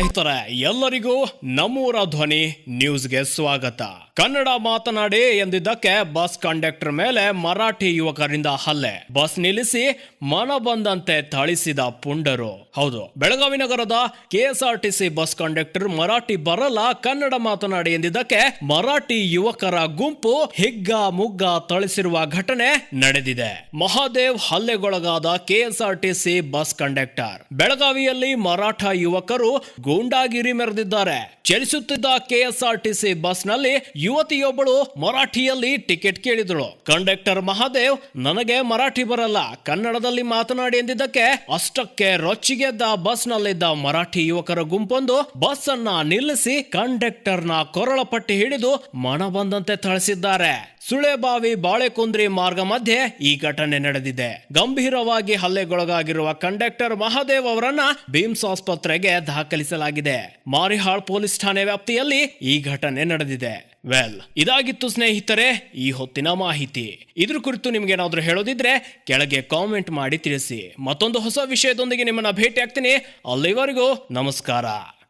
ಸ್ನೇಹಿತರೆ, ಎಲ್ಲರಿಗೂ ನಮ್ಮೂರ ಧ್ವನಿ ನ್ಯೂಸ್ಗೆ ಸ್ವಾಗತ. ಕನ್ನಡ ಮಾತನಾಡಿ ಎಂದಿದ್ದಕ್ಕೆ ಬಸ್ ಕಂಡಕ್ಟರ್ ಮೇಲೆ ಮರಾಠಿ ಯುವಕರಿಂದ ಹಲ್ಲೆ. ಬಸ್ ನಿಲ್ಲಿಸಿ ಮನ ಬಂದಂತೆ ಥಳಿಸಿದ ಪುಂಡರು. ಹೌದು, ಬೆಳಗಾವಿ ನಗರದ ಕೆಎಸ್ಆರ್ಟಿಸಿ ಬಸ್ ಕಂಡಕ್ಟರ್ ಮರಾಠಿ ಬರಲ್ಲ, ಕನ್ನಡ ಮಾತನಾಡಿ ಎಂದಿದ್ದಕ್ಕೆ ಮರಾಠಿ ಯುವಕರ ಗುಂಪು ಹಿಗ್ಗ ಮುಗ್ಗ ಥಳಿಸಿರುವ ಘಟನೆ ನಡೆದಿದೆ. ಮಹಾದೇವ್ ಹಲ್ಲೆಗೊಳಗಾದ ಕೆಎಸ್ಆರ್ಟಿಸಿ ಬಸ್ ಕಂಡಕ್ಟರ್. ಬೆಳಗಾವಿಯಲ್ಲಿ ಮರಾಠ ಯುವಕರು ಗೂಂಡಾಗಿರಿ ಮೆರೆದಿದ್ದಾರೆ ಚಲಿಸುತ್ತಿದ್ದ ಕೆಎಸ್ಆರ್ಟಿಸಿ ಬಸ್ನಲ್ಲಿ ಯುವತಿಯೊಬ್ಬಳು ಮರಾಠಿಯಲ್ಲಿ ಟಿಕೆಟ್ ಕೇಳಿದಳು. ಕಂಡಕ್ಟರ್ ಮಹಾದೇವ್, ನನಗೆ ಮರಾಠಿ ಬರಲ್ಲ. ಕನ್ನಡದಲ್ಲಿ ಮಾತನಾಡಿ ಎಂದಿದ್ದಕ್ಕೆ ಅಷ್ಟಕ್ಕೆ ರೊಚ್ಚಿಗೆದ್ದ ಬಸ್ನಲ್ಲಿದ್ದ ಮರಾಠಿ ಯುವಕರ ಗುಂಪೊಂದು ಬಸ್ ಅನ್ನ ನಿಲ್ಲಿಸಿ ಕಂಡಕ್ಟರ್ನ ಕೊರಳ ಪಟ್ಟಿ ಹಿಡಿದು ಮನ ಬಂದಂತೆ ಥಳಿಸಿದ್ದಾರೆ. ಸುಳೆಬಾವಿ ಬಾಳೆಕುಂದ್ರಿ ಮಾರ್ಗ ಮಧ್ಯೆ ಈ ಘಟನೆ ನಡೆದಿದೆ. ಗಂಭೀರವಾಗಿ ಹಲ್ಲೆಗೊಳಗಾಗಿರುವ ಕಂಡಕ್ಟರ್ ಮಹಾದೇವ್ ಅವರನ್ನ ಬಿಮ್ಸ್ ಆಸ್ಪತ್ರೆಗೆ ದಾಖಲಿಸಲಾಗಿದೆ. ಮಾರಿಹಾಳ್ ಪೊಲೀಸ್ ಠಾಣೆ ವ್ಯಾಪ್ತಿಯಲ್ಲಿ ಈ ಘಟನೆ ನಡೆದಿದೆ. ವೆಲ್, ಇದಾಗಿತ್ತು ಸ್ನೇಹಿತರೆ, ಈ ಹೊತ್ತಿನ ಮಾಹಿತಿ. ಇದ್ರ ಕುರಿತು ನಿಮ್ಗೆ ಏನಾದ್ರೂ ಹೇಳೋದಿದ್ರೆ ಕೆಳಗೆ ಕಾಮೆಂಟ್ ಮಾಡಿ ತಿಳಿಸಿ. ಮತ್ತೊಂದು ಹೊಸ ವಿಷಯದೊಂದಿಗೆ ನಿಮ್ಮನ್ನ ಭೇಟಿ ಆಗ್ತೀನಿ ಅಲ್ಲಿವರೆಗೂ ನಮಸ್ಕಾರ.